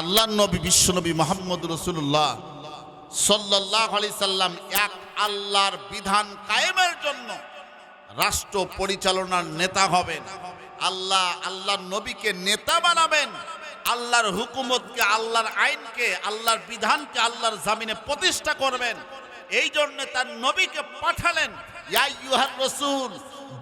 আল্লাহ নবী বিশ্বনবী মোহাম্মদ রসুল্লাহ সাল্লাহ আলি সাল্লাম এক আল্লাহর বিধান কায়েমের জন্য রাষ্ট্র পরিচালনার নেতা হবেন। আল্লাহ, আল্লাহর নবীকে নেতা বানাবেন। আল্লাহর হুকুমতকে, আল্লাহর আইনকে, আল্লাহর বিধানকে আল্লাহর জামিনে প্রতিষ্ঠা করবেন। এই জন্য তার নবীকে পাঠালেন, ইয়া ইউহার রসুল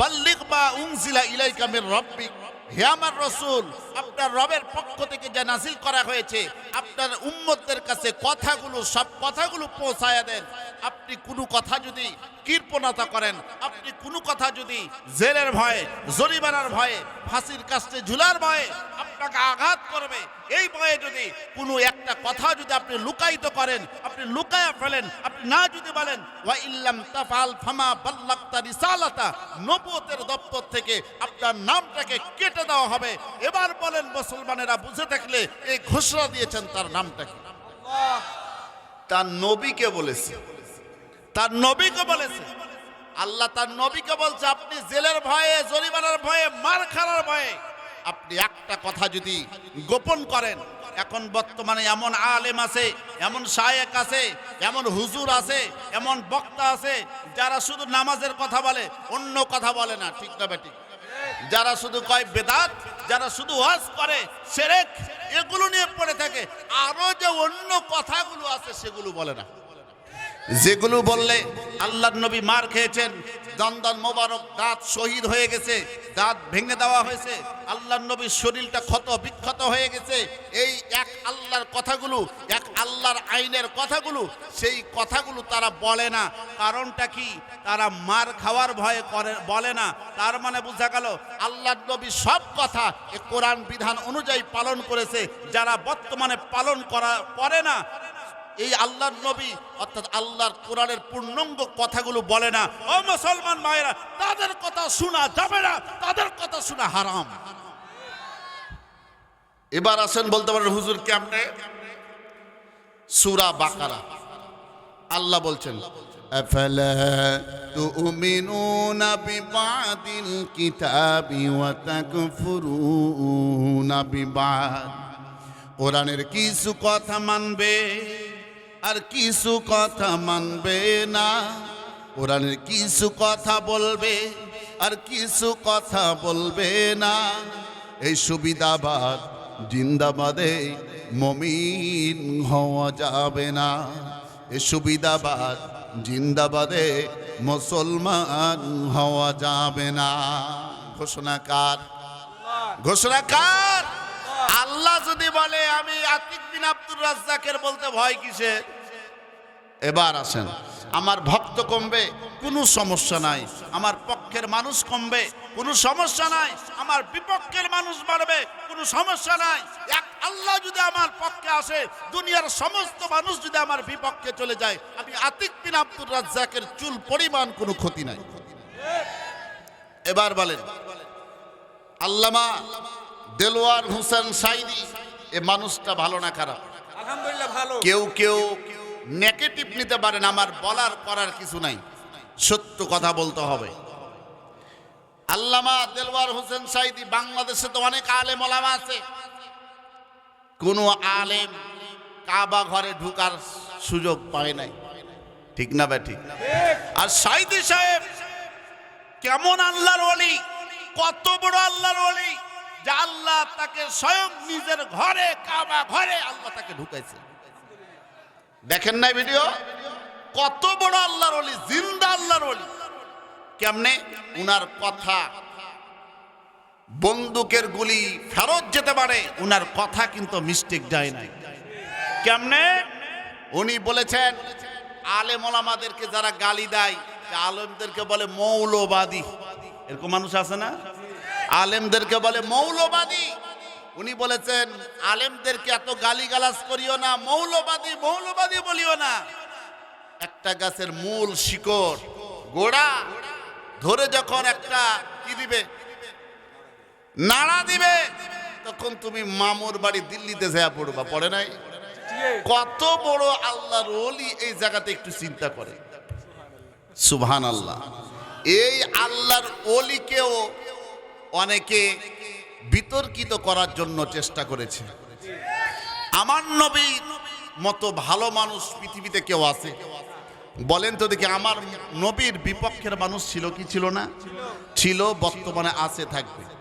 বাল্লিক বা উনজিলা ইলাইকা মির রব্বিক। হে আমার রসুল, আপনার রবের পক্ষ থেকে যা নাসিল করা হয়েছে, আপনার উম্মতদের কাছে কথাগুলো, সব কথাগুলো পৌঁছায়া দেন। আপনি কোনো কথা যদি কৃপণতা করেন, আপনি কোনো কথা যদি জেলের ভয়ে, জরিমানার ভয়ে, ফাঁসির কাছে ঝুলার ভয়ে আপনাকে আঘাত করবে। এই ভয়ে যদি কোনো একটা কথা যদি আপনি লুকায়িত করেন আপনি লুকায়া ফেলেন আপনি না যদি বলেন ওয়া ইল্লাম তাফাল ফামা বাল্লাক্তা রিসালাতা নবুয়তের দপ্তর থেকে আপনার নামটাকে কেটে দেওয়া হবে। এবার বলেন মুসলমানেরা বুঝে থাকলে এই ঘোষণা দিয়েছেন তার নামটাকে তার নবীকে বলেছে। তার নবীকে বলেছে। আল্লাহ তার নবীকে বলছে আপনি জেলের ভয়ে জরিমানার ভয়ে মার খাওয়ার ভয়ে আপনি একটা কথা যদি গোপন করেন, এখন বর্তমানে এমন আলেম আছে, এমন শায়েক আছে, এমন হুজুর আছে, এমন বক্তা আছে, যারা শুধু নামাজের কথা বলে, অন্য কথা বলে না, ঠিক না বেঠিক যারা শুধু কয় বেদাত, যারা শুধু ওয়াজ করে, সেরেক, এগুলো নিয়ে পড়ে থাকে, আরও যে অন্য কথাগুলো আছে, সেগুলো বলে না। যেগুলো বললে আল্লাহর নবী মার খেয়েছেন, দন্দন মোবারক, দাঁত শহীদ হয়ে গেছে, দাঁত ভেঙে দেওয়া হয়েছে, আল্লাহর নবীর শরীরটা ক্ষত বিক্ষত হয়ে গেছে, এই এক আল্লাহর কথাগুলো, এক আল্লাহর আইনের কথাগুলো, সেই কথাগুলো তারা বলে না। কারণটা কি? তারা মার খাওয়ার ভয়ে করে, বলে না। তার মানে বোঝা গেল, আল্লাহর নবী সব কথা এ কোরআন বিধান অনুযায়ী পালন করেছে, যারা বর্তমানে পালন করা, করে না এই আল্লাহর নবী অর্থাৎ আল্লাহর কোরআনের পূর্ণাঙ্গ কথাগুলো বলে না ও মুসলমান মায়েরা তাদের কথা শোনা যাবে না তাদের কথা শোনা হারাম এবার আসেন বলতে পারেন হুজুর কেমনে সুরা বাকারা আল্লাহ বলছেন أفلا تؤمنون ببعض الكتاب وتكفرون ببعض কোরআনের কিছু কথা মানবে আর কিছু কথা মানবে না। কোরআনের কিছু কথা বলবে, আর কিছু কথা বলবে না। এই সুবিধাবাদ জিন্দাবাদে মমিন হওয়া যাবে না। এই সুবিধাবাদ জিন্দাবাদে মুসলমান হওয়া যাবে না। ঘোষণা কার? ঘোষণা কার? আল্লাহ যদি বলে, আমি আতিক বিন আব্দুর রাজ্জাকের বলতে ভয় কিসে এবার আসেন। আমার ভক্ত কমবে কোনো সমস্যা নাই। আমার পক্ষের মানুষ কমবে কোনো সমস্যা নাই। আমার বিপক্ষের মানুষ বাড়বে কোনো সমস্যা নাই। এক আল্লাহ যদি আমার পক্ষে আসে দুনিয়ার সমস্ত মানুষ যদি আমার বিপক্ষে চলে যায় আমি আতিক বিন আব্দুর রাজ্জাকের চুল পরিমাণ কোনো ক্ষতি নাই। এবার বলেন আল্লামা দেলোয়ার হোসেন সাইদি এ মানুষটা ভালো না খারাপ? আলহামদুলিল্লাহ ভালো। কেউ কেউ নেগেটিভ নিতে পারেন, আমার বলার করার কিছু নাই। সত্য কথা বলতে হবে। আল্লামা দেলওয়ার হোসেন সাইদি বাংলাদেশে তো অনেক আলেম ওলামা আছে। কোনো আলেম কাবা ঘরে ঢুকার সুযোগ পায় নাই। ঠিক না বে, ঠিক আর সাইদি সাহেব, কেমন আল্লাহর ওলি, কত বড় আল্লাহর ওলি, যে আল্লাহ তাকে স্বয়ং নিজের ঘরে, কাবা ঘরে আল্লাহ তাকে ঢুকাইছে। দেখেন নাই ভিডিও? কত বড় আল্লাহর অলি জিন্দা আল্লাহর অলি কেমনে? উনার কথা। বন্দুকের গুলি ফেরত যেতে পারে, উনার কথা কিন্তু মিস্টেক যায় নাই। কেমনে? উনি বলেছেন, আলেম ওলামাদেরকে যারা গালি দেয় আলেমদেরকে বলে মৌলবাদী। এরকম মানুষ আছে না? আলেমদেরকে বলে মৌলবাদী। উনি বলেছেন, আলেমদেরকে এত গালিগালাজ করিও না, মৌলবাদী মৌলবাদী বলিও না। একটা গাছের মূল শিকড়, গোড়া, ধরে যখন একটা কি দিবে? নাড়া দিবে, তখন তুমি মামুর বাড়ি দিল্লিতে যা পড়বা, পড়ে নাই? কত বড় আল্লাহর ওলি এই জায়গাতে একটু চিন্তা করে। সুবহান আল্লাহ এই আল্লাহর ওলিকেও অনেকে বিতর্কিত করার জন্য চেষ্টা করেছে। আমার নবীর মতো ভালো মানুষ পৃথিবীতে কেউ আছে? বলেন তো দেখি, আমার নবীর বিপক্ষের মানুষ ছিল কি ছিল না? ছিল, বর্তমানে আছে, থাকবে।